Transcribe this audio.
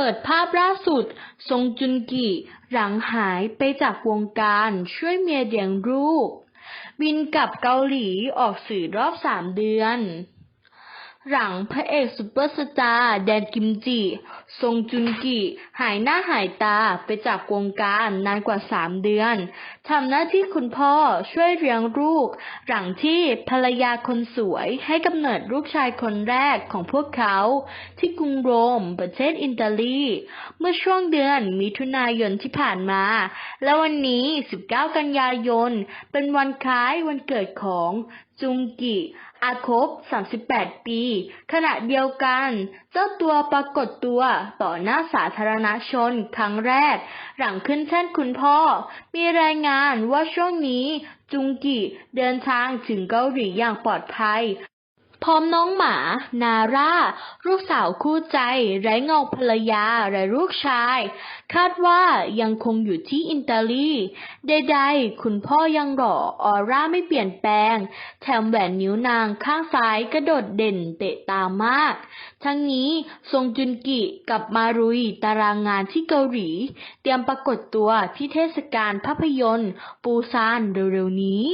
เปิดภาพล่าสุด ซงจุนกิหลังหายไปจากวงการช่วยเมียเลี้ยงลูก บินกลับเกาหลีออกสื่อรอบสามเดือน หลังพระเอกซุปเปอร์สตาร์แดนกิมจิ ซงจุนกิหายหน้าหายตาไปจากวงการนานกว่าสามเดือนทำหน้าที่คุณพ่อช่วยเลี้ยงลูก หลังที่ภรรยาคนสวยให้กำเนิดลูกชายคนแรกของพวกเขา ที่กรุงโรมประเทศอิตาลี เมื่อช่วงเดือนมิถุนายนที่ผ่านมา และวันนี้ 19 กันยายน เป็นวันคล้ายวันเกิดของจุงกิ อาคบ 38 ปี ขณะเดียวกัน เจ้าตัวปรากฏตัวต่อหน้าสาธารณชนครั้งแรก หลังขึ้นแท่นคุณพ่อ มีรายงานว่าช่วงนี้ จุงกิเดินทางถึงเกาหลีอย่างปลอดภัย ร้อมน้องหมา นาร่า ลูกสาวคู่ใจ ไร้เงาภรรยาและลูกชาย คาดว่ายังคงอยู่ที่อิตาลีใดๆคุณพ่อยังหล่อออร่าไม่เปลี่ยนแปลง แถมแหวนนิ้วนางข้างซ้ายกระโดดเด่นเตะตามาก ทั้งนี้ซงจุนกิกลับมารุยตารางงานที่เกาหลี เตรียมปรากฏตัวที่เทศกาลภาพยนตร์ ปูซานเร็วๆนี้